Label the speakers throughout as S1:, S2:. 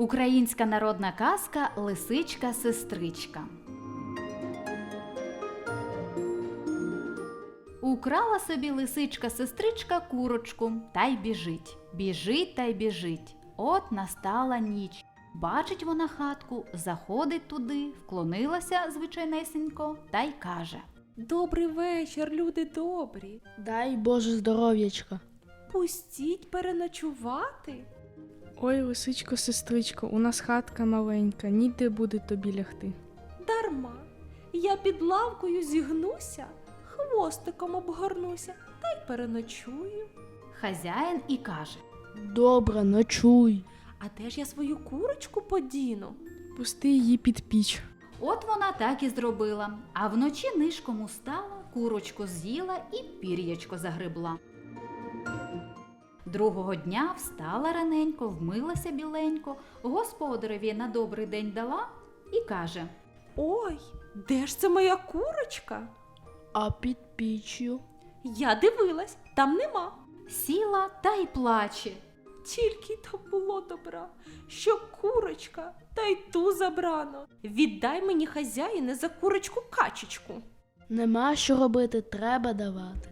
S1: Українська народна казка Лисичка-сестричка. Украла собі лисичка-сестричка курочку та й біжить. Біжить та й біжить. От настала ніч. Бачить вона хатку, заходить туди, вклонилася звичайнесенько та й каже.
S2: Добрий вечір, люди добрі.
S3: Дай Боже здоров'ячка.
S2: Пустіть переночувати.
S4: Ой, лисичко, сестричко, у нас хатка маленька, ніде буде тобі лягти.
S2: Дарма. Я під лавкою зігнуся, хвостиком обгорнуся та й переночую.
S1: Хазяїн і каже.
S3: Добре, ночуй.
S2: А де ж я свою курочку подіну?
S4: Пусти її під піч.
S1: От вона так і зробила, а вночі нишком устала, курочку з'їла і пір'ячко загребла. Другого дня встала раненько, вмилася біленько, господареві на добрий день дала і каже:
S2: Ой, де ж це моя курочка?
S3: А під піччю.
S2: Я дивилась, там нема.
S1: сіла та й плаче.
S2: Тільки там було добра, що курочка, та й ту забрано. Віддай мені хазяїне за курочку качечку.
S3: Нема що робити, треба давати.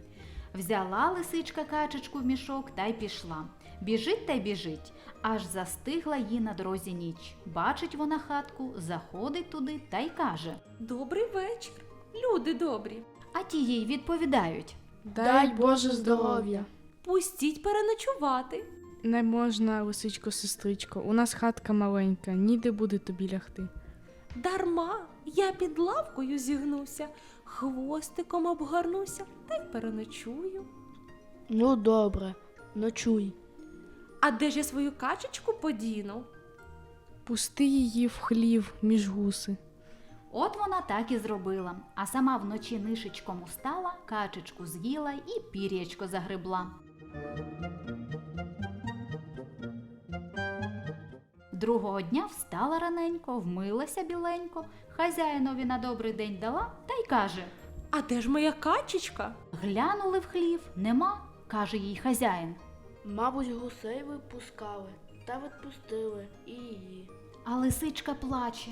S1: Взяла лисичка качечку в мішок та й пішла. Біжить та й біжить, аж застигла їй на дорозі ніч. Бачить вона хатку, заходить туди та й каже.
S2: Добрий вечір, люди добрі.
S1: А ті їй відповідають.
S3: Дай Боже здоров'я.
S2: Пустіть переночувати.
S4: Не можна, лисичко, сестричко, у нас хатка маленька, ніде буде тобі лягти.
S2: Дарма я під лавкою зігнуся, хвостиком обгорнуся та й переночую.
S3: Ну добре, ночуй.
S2: А де ж я свою качечку подіну?
S4: Пусти її в хлів між гуси.
S1: От вона так і зробила, а сама вночі нишечком устала, качечку з'їла і пір'ячко загребла. Другого дня встала раненько, вмилася біленько, хазяїнові на добрий день дала та каже:
S2: А де ж моя качечка?
S1: Глянули в хлів, нема, каже їй хазяїн.
S3: Мабуть, гусей випускали та відпустили і її.
S1: А лисичка плаче.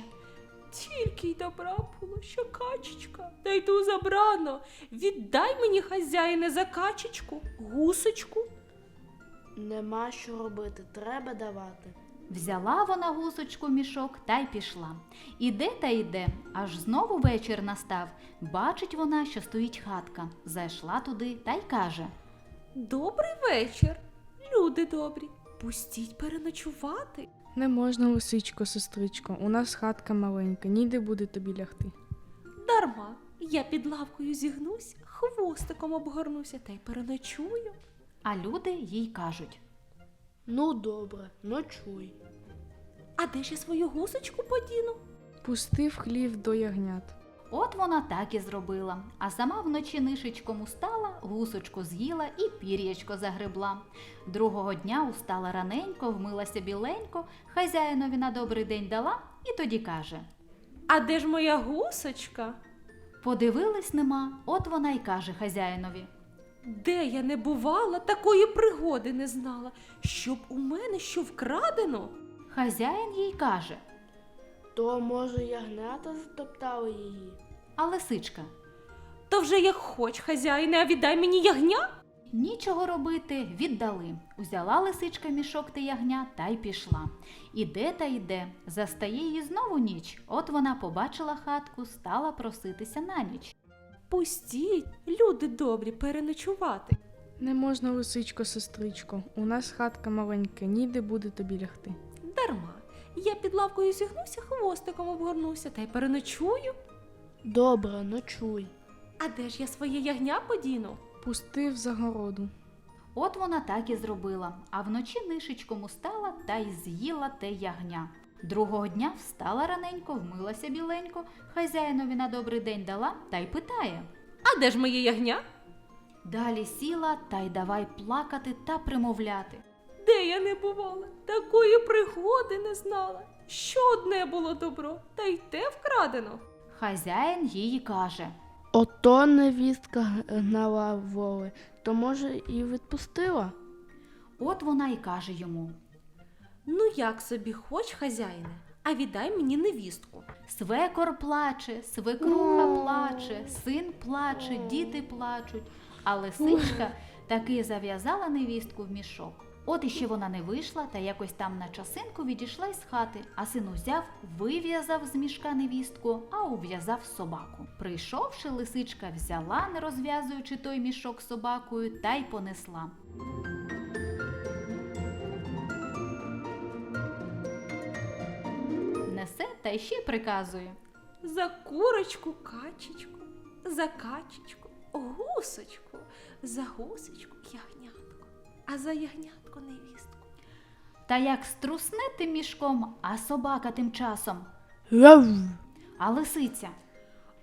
S2: Тільки й добра було, що качечка, та й ту забрано. Віддай мені хазяїне за качечку, гусочку.
S3: Нема що робити, треба давати.
S1: Взяла вона гусочку мішок та й пішла. Іде та йде, аж знову вечір настав. Бачить вона, що стоїть хатка. Зайшла туди та й каже:
S2: Добрий вечір, люди добрі. Пустіть переночувати.
S4: Не можна, лисичко, сестричко, у нас хатка маленька, ніде буде тобі лягти.
S2: Дарма, я під лавкою зігнусь, хвостиком обгорнуся та й переночую.
S1: а люди їй кажуть.
S3: Ну добре, ночуй.
S2: А де ж я свою гусочку подіну?
S4: Пусти в хлів до ягнят.
S1: От вона так і зробила, а сама вночі нишечком устала, гусочку з'їла і пір'ячко загребла. Другого дня устала раненько, вмилася біленько, хазяїнові на добрий день дала і тоді каже:
S2: А де ж моя гусочка?
S1: Подивились нема, от вона й каже хазяїнові.
S2: Де я не бувала, такої пригоди не знала, щоб у мене що вкрадено.
S1: Хазяїн їй каже,
S3: То, може, ягнята затоптали її?
S1: а лисичка.
S2: То вже як хоч, хазяїне, а віддай мені ягня.
S1: Нічого робити, віддали. Узяла лисичка мішок та ягня та й пішла. Іде та йде, застає її знову ніч. От вона побачила хатку, стала проситися на ніч.
S2: Пустіть, люди добрі, переночувати.
S4: Не можна, лисичко, сестричко, у нас хатка маленька, ніде буде тобі лягти.
S2: Дарма. Я під лавкою зігнуся, хвостиком обгорнуся та й переночую.
S3: Добре, ночуй.
S2: А де ж я своє ягня подіну?
S4: Пусти в загороду.
S1: От вона так і зробила, а вночі нишечком устала та й з'їла те ягня. Другого дня встала раненько, вмилася біленько, хазяїнові на добрий день дала та й питає.
S2: А де ж моє ягня?
S1: Далі сіла та й давай плакати та примовляти.
S2: Де я не бувала, такої пригоди не знала. Що одне було добро, та й те вкрадено.
S1: Хазяїн їй каже.
S3: Ото невістка гнала воли, то може і відпустила?
S1: От вона й каже йому.
S2: Ну як собі хоч, хазяїне, а віддай мені невістку.
S1: Свекор плаче, свекруха плаче, син плаче, діти плачуть. А лисичка таки зав'язала невістку в мішок. От іще вона не вийшла та якось там на часинку відійшла із хати, а син узяв, вив'язав з мішка невістку, а ув'язав собаку. Прийшовши, лисичка взяла, не розв'язуючи той мішок собакою, та й понесла. Та й ще приказує.
S2: За курочку качечку, за качечку, гусочку, за гусечку ягнятко, а за ягнятко невістку.
S1: Та як струсне тим мішком, а собака тим часом, а лисиця.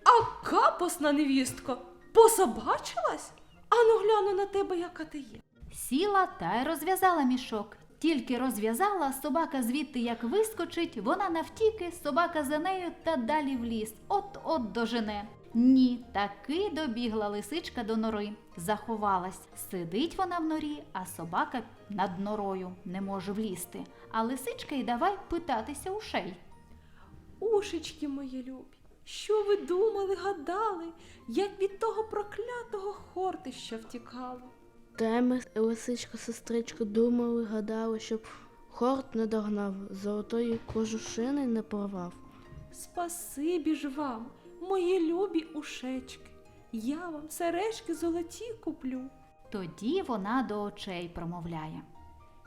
S2: А капосна невістко, пособачилась? Ану гляну на тебе, яка ти є.
S1: Сіла та й розв'язала мішок. Тільки розв'язала, собака звідти як вискочить, вона навтіки, собака за нею та далі в ліс. От-от дожене. Ні, таки добігла лисичка до нори, заховалась. Сидить вона в норі, а собака над норою не може влізти. А лисичка й давай питатися ушей.
S2: Ушечки мої любі, що ви думали, гадали, як від того проклятого хортища втікали?
S3: Теми лисичка сестричка думали, гадали, щоб хорт не догнав, золотої кожушини не порвав.
S2: Спасибі ж вам, мої любі ушечки. Я вам сережки золоті куплю.
S1: Тоді вона до очей промовляє.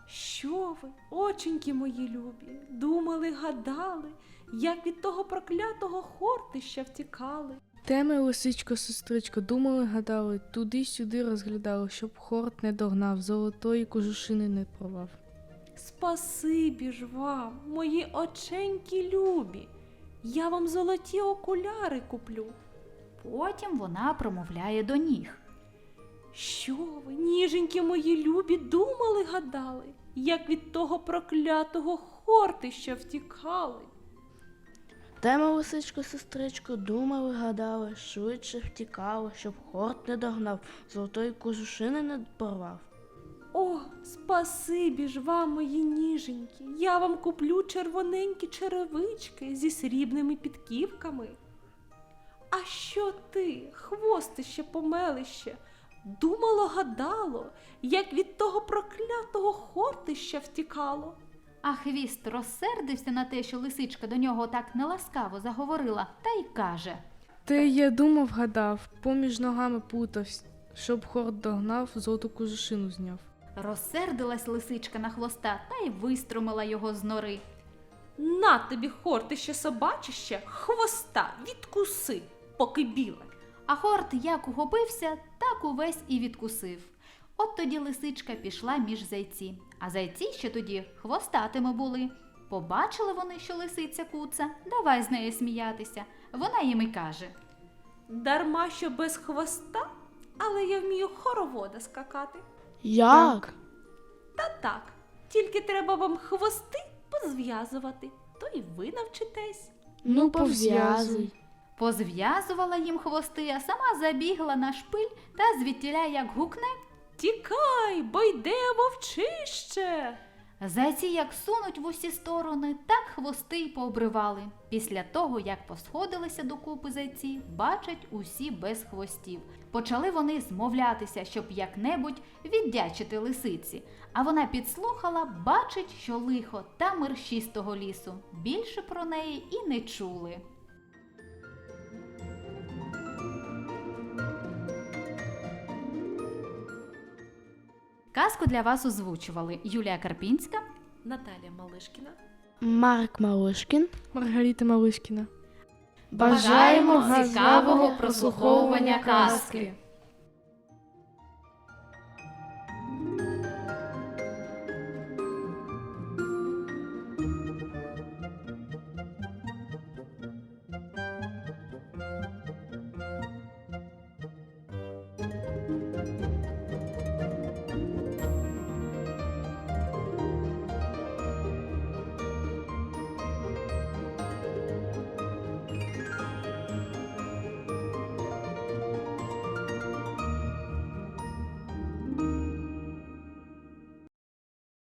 S2: Що ви, оченьки мої любі, думали, гадали, як від того проклятого хортища втікали?
S4: Теми, лисичко, сестричко, думали, гадали, туди-сюди розглядали, щоб хорт не догнав, золотої кожушини не порвав.
S2: Спасибі ж вам, мої оченьки любі. Я вам золоті окуляри куплю.
S1: Потім вона промовляє до ніг.
S2: Що ви, ніженькі мої любі, думали, гадали, як від того проклятого хортища втікали?
S3: Тема лисичка сестричко думали, гадали, швидше втікали, щоб хорт не догнав, золотої кожушини не порвав.
S2: О, спасибі ж вам, мої ніженькі, я вам куплю червоненькі черевички зі срібними підківками. А що ти, хвостище помелище, думало, гадало, як від того проклятого хортища втікало?
S1: А хвіст розсердився на те, що лисичка до нього так неласкаво заговорила, та й каже.
S4: Те я думав, гадав, поміж ногами плутавсь, щоб хорт догнав, золоту кожушину зняв.
S1: Розсердилась лисичка на хвоста та й виструмила його з нори.
S2: На тобі хортище собачище, хвоста відкуси, поки біле.
S1: А хорт як ухопився, так увесь і відкусив. От тоді лисичка пішла між зайці, а зайці ще тоді хвостатими були. Побачили вони, що лисиця куца, давай з нею сміятися. Вона їм і каже.
S2: Дарма що без хвоста, але я вмію хоровода скакати.
S3: Як?
S2: Та так, тільки треба вам хвости позв'язувати, то й ви навчитесь.
S3: Ну, пов'язуй.
S1: Позв'язувала їм хвости, а сама забігла на шпиль та звідтіля як гукне.
S2: Тікай, бо йде вовчище.
S1: Зайці як сунуть в усі сторони, так хвости й пообривали. Після того, як посходилися докупи зайці, бачать усі без хвостів. Почали вони змовлятися, щоб як-небудь віддячити лисиці. А вона підслухала, бачить, що лихо та мерщі з того лісу. Більше про неї і не чули. Казку для вас озвучували Юлія Карпінська
S2: Наталія Малишкіна.
S3: Марк Малишкін.
S4: Маргарита Малишкіна.
S1: Бажаємо цікавого прослуховування казки.